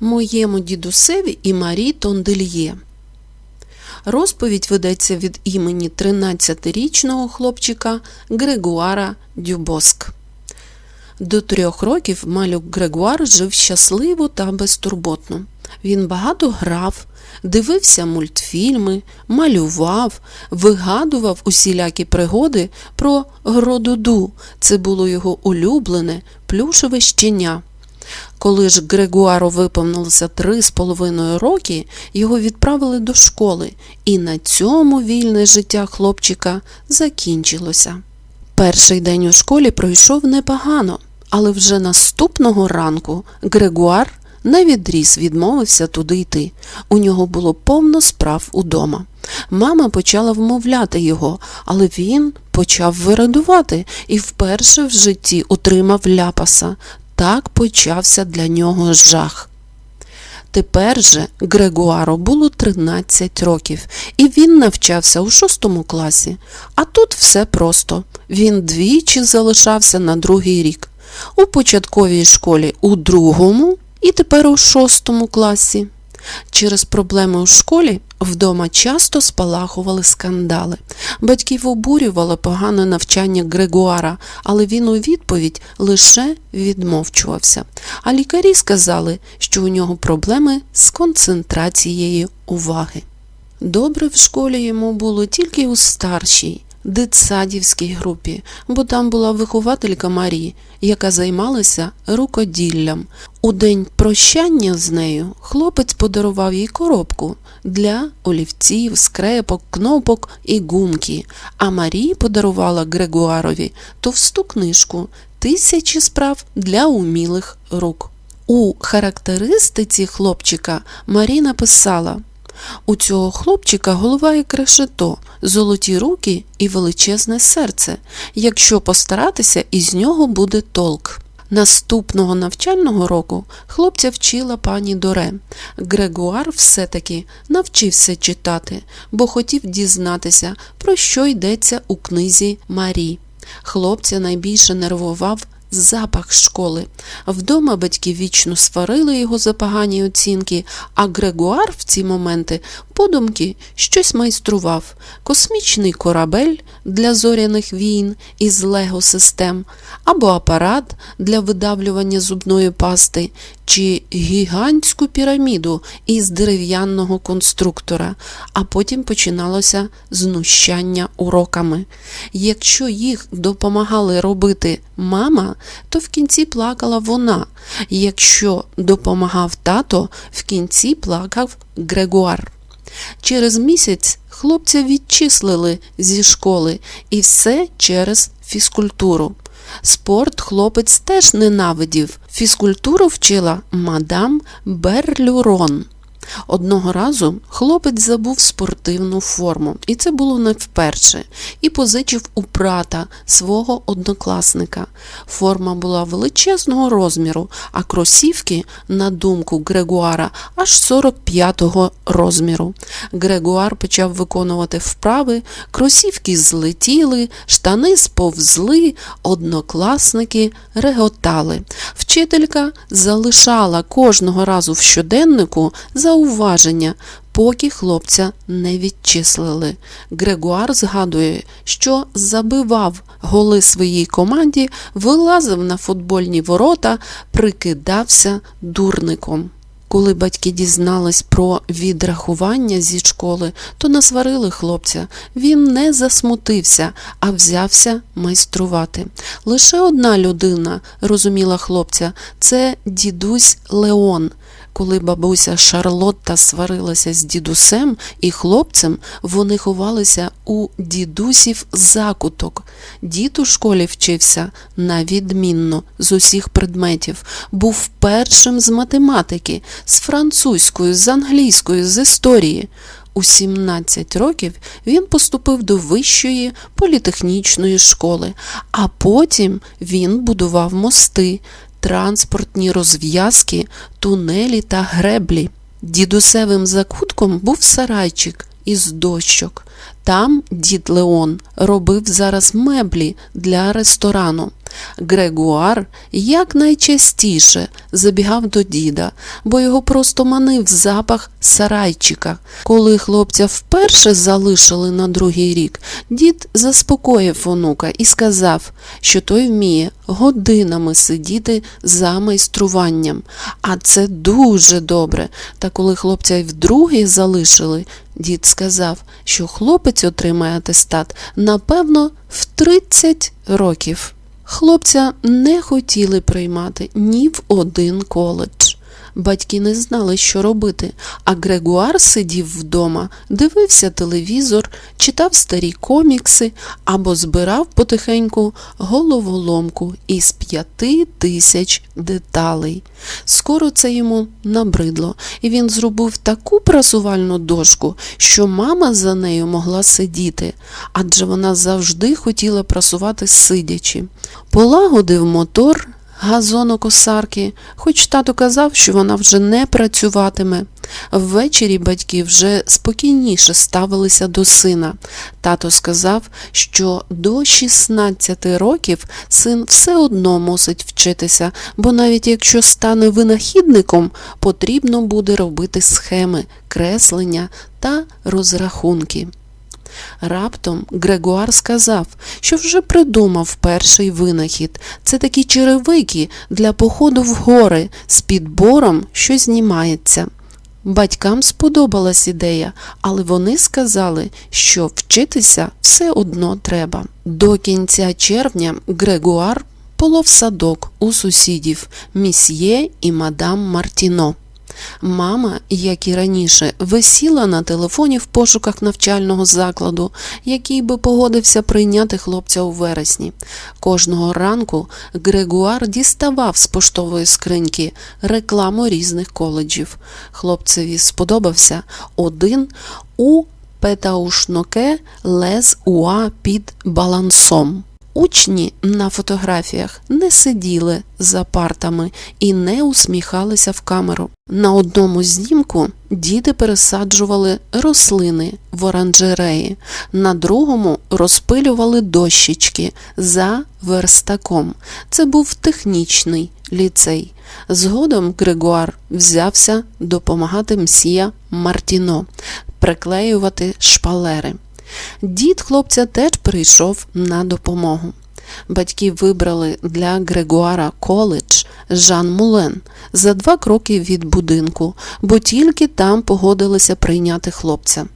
моєму дідусеві і Марі Тондельє. Розповідь ведеться від імені 13-річного хлопчика Грегуара Дюбоск. До трьох років малюк Грегуар жив щасливо та безтурботно. Він багато грав, дивився мультфільми, малював, вигадував усілякі пригоди про Гродуду. Це було його улюблене плюшеве щеня. Коли ж Грегуару виповнилося три з половиною роки, його відправили до школи, і на цьому вільне життя хлопчика закінчилося. Перший день у школі пройшов непогано, але вже наступного ранку Грегуар навідріз відмовився туди йти. У нього було повно справ удома. Мама почала вмовляти його, але він почав вирадувати і вперше в житті отримав ляпаса. Так почався для нього жах. Тепер же Грегуару було 13 років, і він навчався у шостому класі. А тут все просто. Він двічі залишався на другий рік. У початковій школі у другому і тепер у шостому класі. Через проблеми у школі вдома часто спалахували скандали. Батьків обурювало погане навчання Грегуара, але він у відповідь лише відмовчувався. А лікарі сказали, що у нього проблеми з концентрацією уваги. Добре в школі йому було тільки у старшій, дитсадівській групі, бо там була вихователька Марі, яка займалася рукоділлям. У день прощання з нею хлопець подарував їй коробку для олівців, скрепок, кнопок і гумки, а Марі подарувала Грегуарові товсту книжку Тисячі справ для умілих рук. У характеристиці хлопчика Марі написала у цього хлопчика голова як решето, золоті руки і величезне серце. Якщо постаратися, із нього буде толк. Наступного навчального року хлопця вчила пані Доре. Грегуар все-таки навчився читати, бо хотів дізнатися, про що йдеться у книзі Марі. Хлопця найбільше нервував запах школи. Вдома батьки вічно сварили його за погані оцінки, а Грегуар в ці моменти подумки щось майстрував: космічний корабель для зоряних війн із лего-систем, або апарат для видавлювання зубної пасти, чи гігантську піраміду із дерев'яного конструктора, а потім починалося знущання уроками. Якщо їх допомагали робити мама, то в кінці плакала вона. Якщо допомагав тато, в кінці плакав Грегуар. Через місяць хлопця відчислили зі школи і все через фізкультуру. Спорт хлопець теж ненавидів. Фізкультуру вчила мадам Берлюрон. Одного разу хлопець забув спортивну форму, і це було не вперше, і позичив у брата свого однокласника. Форма була величезного розміру, а кросівки, на думку Грегуара, аж 45-го розміру. Грегуар почав виконувати вправи, кросівки злетіли, штани сповзли, однокласники реготали. Вчителька залишала кожного разу в щоденнику зауваження, поки хлопця не відчислили. Грегуар згадує, що забивав голи своїй команді, вилазив на футбольні ворота, прикидався дурником. Коли батьки дізнались про відрахування зі школи, то насварили хлопця. Він не засмутився, а взявся майструвати. Лише одна людина розуміла хлопця це дідусь Леон. Коли бабуся Шарлотта сварилася з дідусем і хлопцем, вони ховалися у дідусів закуток. Дід у школі вчився на відмінно з усіх предметів, був першим з математики, з французької, з англійської, з історії. У 17 років він поступив до вищої політехнічної школи, а потім він будував мости, транспортні розв'язки, тунелі та греблі. Дідусевим закутком був сарайчик із дощок. Там дід Леон робив зараз меблі для ресторану. Грегуар якнайчастіше забігав до діда, бо його просто манив запах сарайчика. Коли хлопця вперше залишили на другий рік, дід заспокоїв онука і сказав, що той вміє годинами сидіти за майструванням, а це дуже добре. Та коли хлопця й вдруге залишили, дід сказав, що хлопець отримає атестат, напевно, в 30 років. Хлопця не хотіли приймати ні в один коледж. Батьки не знали, що робити, а Грегуар сидів вдома, дивився телевізор, читав старі комікси або збирав потихеньку головоломку із п'яти тисяч деталей. Скоро це йому набридло, і він зробив таку прасувальну дошку, що мама за нею могла сидіти, адже вона завжди хотіла прасувати сидячи. Полагодив мотор газонокосарки, хоч тато казав, що вона вже не працюватиме. Ввечері батьки вже спокійніше ставилися до сина. Тато сказав, що до 16 років син все одно мусить вчитися, бо навіть якщо стане винахідником, потрібно буде робити схеми, креслення та розрахунки. Раптом Грегуар сказав, що вже придумав перший винахід. Це такі черевики для походу в гори з підбором, що знімається. Батькам сподобалась ідея, але вони сказали, що вчитися все одно треба. До кінця червня Грегуар полов садок у сусідів місьє і мадам Мартіно. Мама, як і раніше, висіла на телефоні в пошуках навчального закладу, який би погодився прийняти хлопця у вересні. Кожного ранку Грегуар діставав з поштової скриньки рекламу різних коледжів. Хлопцеві сподобався один у Петаушноке Лез Уа під балансом. Учні на фотографіях не сиділи за партами і не усміхалися в камеру. На одному знімку діти пересаджували рослини в оранжереї, на другому розпилювали дощечки за верстаком. Це був технічний ліцей. Згодом Грегуар взявся допомагати мсія Мартіно приклеювати шпалери. Дід хлопця теж прийшов на допомогу. Батьки вибрали для Грегуара коледж Жан Мулен за два кроки від будинку, бо тільки там погодилися прийняти хлопця.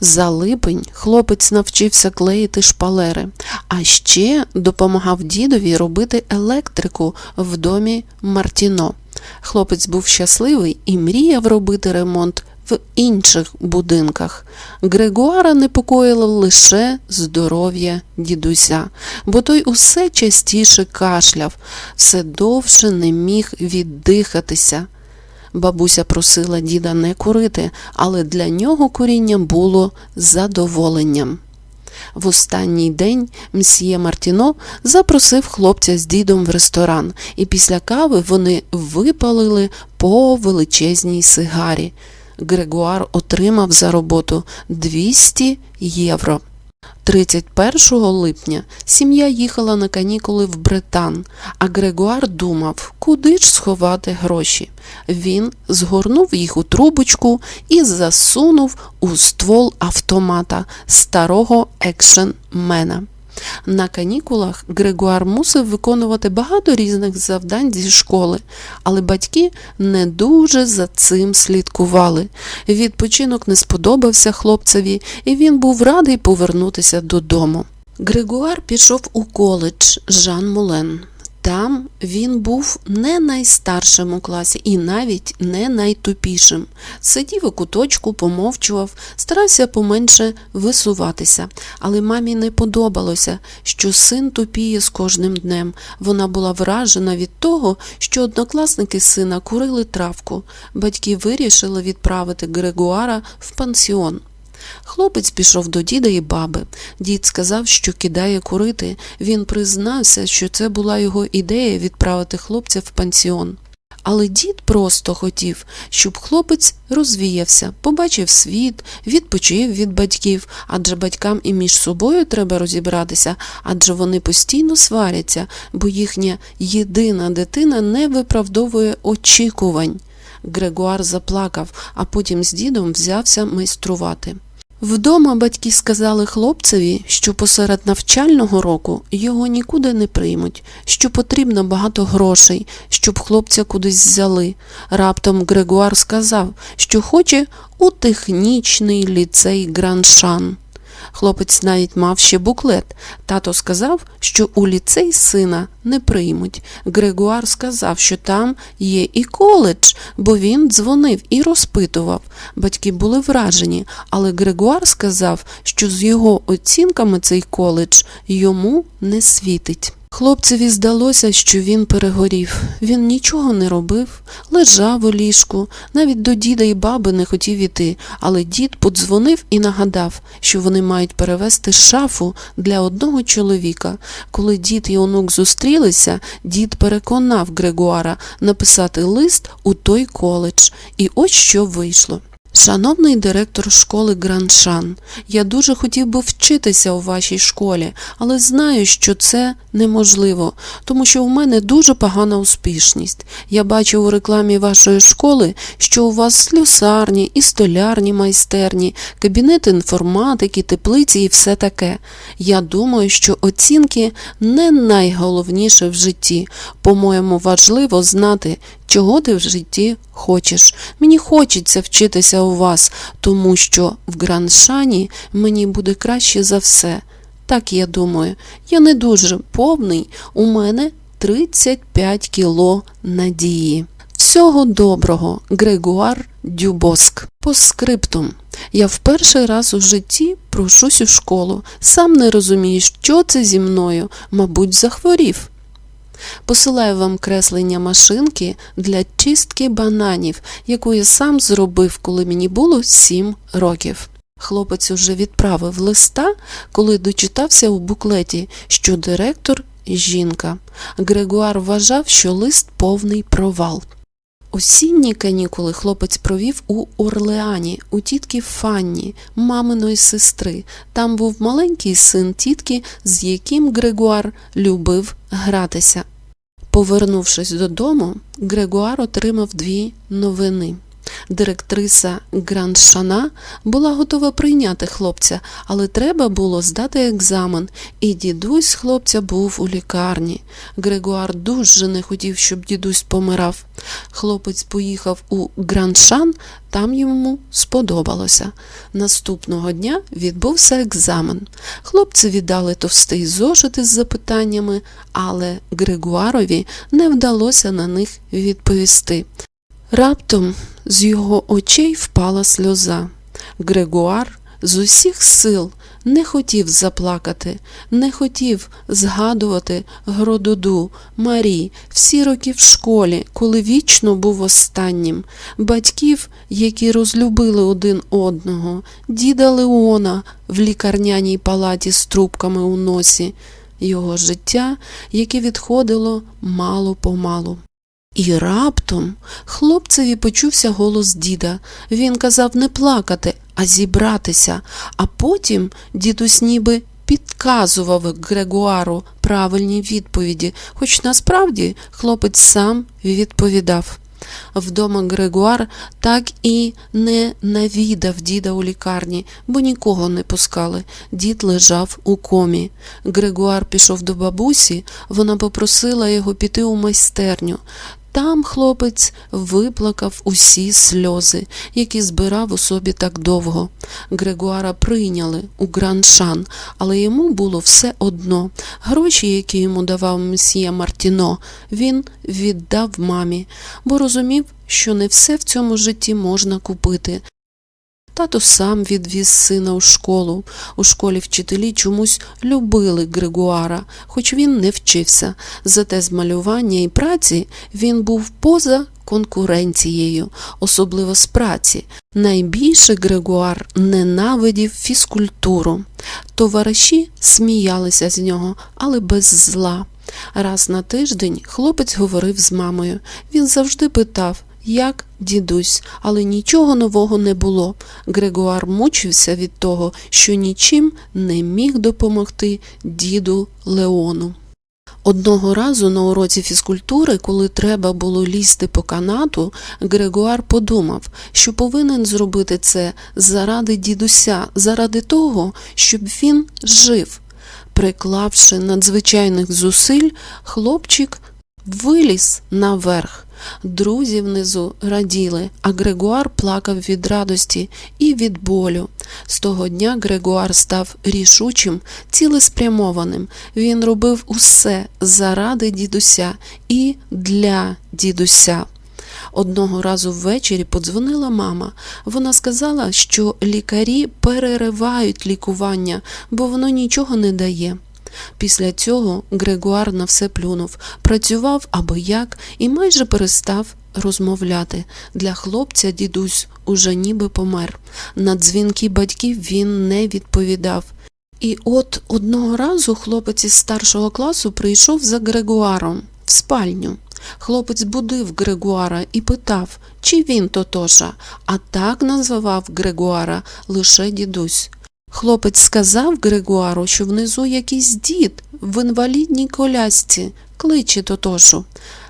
За липень хлопець навчився клеїти шпалери, а ще допомагав дідові робити електрику в домі Мартіно. Хлопець був щасливий і мріяв робити ремонт в інших будинках. Грегуара непокоїло лише здоров'я дідуся, бо той усе частіше кашляв, все довше не міг віддихатися. Бабуся просила діда не курити, але для нього куріння було задоволенням. В останній день мсьє Мартіно запросив хлопця з дідом в ресторан, і після кави вони випалили по величезній сигарі. Грегуар отримав за роботу 200 євро. 31 липня сім'я їхала на канікули в Бретан, а Грегуар думав, куди ж сховати гроші. Він згорнув їх у трубочку і засунув у ствол автомата старого екшенмена. На канікулах Грегуар мусив виконувати багато різних завдань зі школи, але батьки не дуже за цим слідкували. Відпочинок не сподобався хлопцеві, і він був радий повернутися додому. Грегуар пішов у коледж Жан Мулен. Там він був не найстаршим у класі і навіть не найтупішим. Сидів у куточку, помовчував, старався поменше висуватися, але мамі не подобалося, що син тупіє з кожним днем. Вона була вражена від того, що однокласники сина курили травку. Батьки вирішили відправити Грегуара в пансіон. Хлопець пішов до діда і баби. Дід сказав, що кидає курити. Він признався, що це була його ідея відправити хлопця в пансіон. Але дід просто хотів, щоб хлопець розвіявся, побачив світ, відпочив від батьків, адже батькам і між собою треба розібратися, адже вони постійно сваряться, бо їхня єдина дитина не виправдовує очікувань. Грегуар заплакав, а потім з дідом взявся майструвати. Вдома батьки сказали хлопцеві, що посеред навчального року його нікуди не приймуть, що потрібно багато грошей, щоб хлопця кудись взяли. Раптом Грегуар сказав, що хоче у технічний ліцей Граншан. Хлопець навіть мав ще буклет. Тато сказав, що у ліцей сина не приймуть. Грегуар сказав, що там є і коледж, бо він дзвонив і розпитував. Батьки були вражені, але Грегуар сказав, що з його оцінками цей коледж йому не світить. Хлопцеві здалося, що він перегорів. Він нічого не робив, лежав у ліжку, навіть до діда і баби не хотів іти, але дід подзвонив і нагадав, що вони мають перевезти шафу для одного чоловіка. Коли дід і онук зустрілися, дід переконав Грегуара написати лист у той коледж. І ось що вийшло. Шановний директор школи Граншан, я дуже хотів би вчитися у вашій школі, але знаю, що це неможливо, тому що у мене дуже погана успішність. Я бачив у рекламі вашої школи, що у вас слюсарні і столярні майстерні, кабінет інформатики, теплиці і все таке. Я думаю, що оцінки не найголовніше в житті. По-моєму, важливо знати, чого ти в житті хочеш. Мені хочеться вчитися у вас, тому що в Граншані мені буде краще за все. Так я думаю, я не дуже повний, у мене 35 кіло надії. Всього доброго, Грегуар Дюбоск. По скриптум. Я в перший раз у житті прошусь у школу. Сам не розумію, що це зі мною, мабуть, захворів. Посилаю вам креслення машинки для чистки бананів, яку я сам зробив, коли мені було 7 років. Хлопець уже відправив листа, коли дочитався у буклеті, що директор жінка. Грегуар вважав, що лист повний провал. Осінні канікули хлопець провів у Орлеані, у тітки Фанні, маминої сестри. Там був маленький син тітки, з яким Грегуар любив гратися. Повернувшись додому, Грегуар отримав дві новини. Директриса Граншана була готова прийняти хлопця, але треба було здати екзамен, і дідусь хлопця був у лікарні. Грегуар дуже не хотів, щоб дідусь помирав. Хлопець поїхав у Граншан, там йому сподобалося. Наступного дня відбувся екзамен. Хлопці віддали товстий зошит із запитаннями, але Грегуарові не вдалося на них відповісти. Раптом з його очей впала сльоза. Грегуар з усіх сил не хотів заплакати, не хотів згадувати Грододу, Марі, всі роки в школі, коли вічно був останнім, батьків, які розлюбили один одного, діда Леона в лікарняній палаті з трубками у носі, його життя, яке відходило мало помалу. І раптом хлопцеві почувся голос діда. Він казав не плакати, а зібратися, а потім дідусь ніби підказував Грегуару правильні відповіді, хоч насправді хлопець сам відповідав. Вдома Грегуар так і не навідав діда у лікарні, бо нікого не пускали. Дід лежав у комі. Грегуар пішов до бабусі, вона попросила його піти у майстерню. Там хлопець виплакав усі сльози, які збирав у собі так довго. Грегуара прийняли у Граншан, але йому було все одно. Гроші, які йому давав месьє Мартіно, він віддав мамі, бо розумів, що не все в цьому житті можна купити. Тато сам відвіз сина у школу. У школі вчителі чомусь любили Григуара, хоч він не вчився. Зате з малювання і праці він був поза конкуренцією, особливо з праці. Найбільше Григуар ненавидів фізкультуру. Товариші сміялися з нього, але без зла. Раз на тиждень хлопець говорив з мамою. Він завжди питав, як дідусь, але нічого нового не було. Грегуар мучився від того, що нічим не міг допомогти діду Леону. Одного разу на уроці фізкультури, коли треба було лізти по канату, Грегуар подумав, що повинен зробити це заради дідуся, заради того, щоб він жив. Приклавши надзвичайних зусиль, хлопчик виліз наверх. Друзі внизу раділи, а Грегуар плакав від радості і від болю. З того дня Грегуар став рішучим, цілеспрямованим. Він робив усе заради дідуся і для дідуся. Одного разу ввечері подзвонила мама. Вона сказала, що лікарі переривають лікування, бо воно нічого не дає. Після цього Грегуар на все плюнув, працював або як і майже перестав розмовляти. Для хлопця дідусь уже ніби помер. На дзвінки батьків він не відповідав. І от одного разу хлопець із старшого класу прийшов за Грегуаром в спальню. Хлопець будив Грегуара і питав, чи він Тотоша, а так називав Грегуара лише дідусь. Хлопець сказав Григуару, що внизу якийсь дід в інвалідній колясці кличе Тотошу.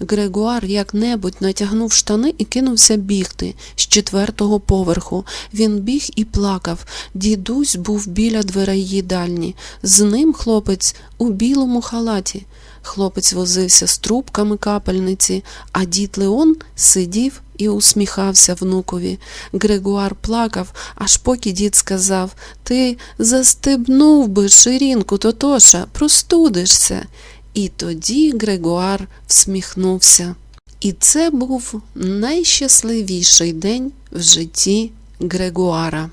Грегуар як-небудь натягнув штани і кинувся бігти з четвертого поверху. Він біг і плакав. Дідусь був біля дверей їдальні. З ним хлопець у білому халаті. Хлопець возився з трубками капельниці, а дід Леон сидів і усміхався внукові. Грегуар плакав, аж поки дід сказав Ти застебнув би ширинку, Тотоша, простудишся. І тоді Грегуар всміхнувся. І це був найщасливіший день в житті Грегуара.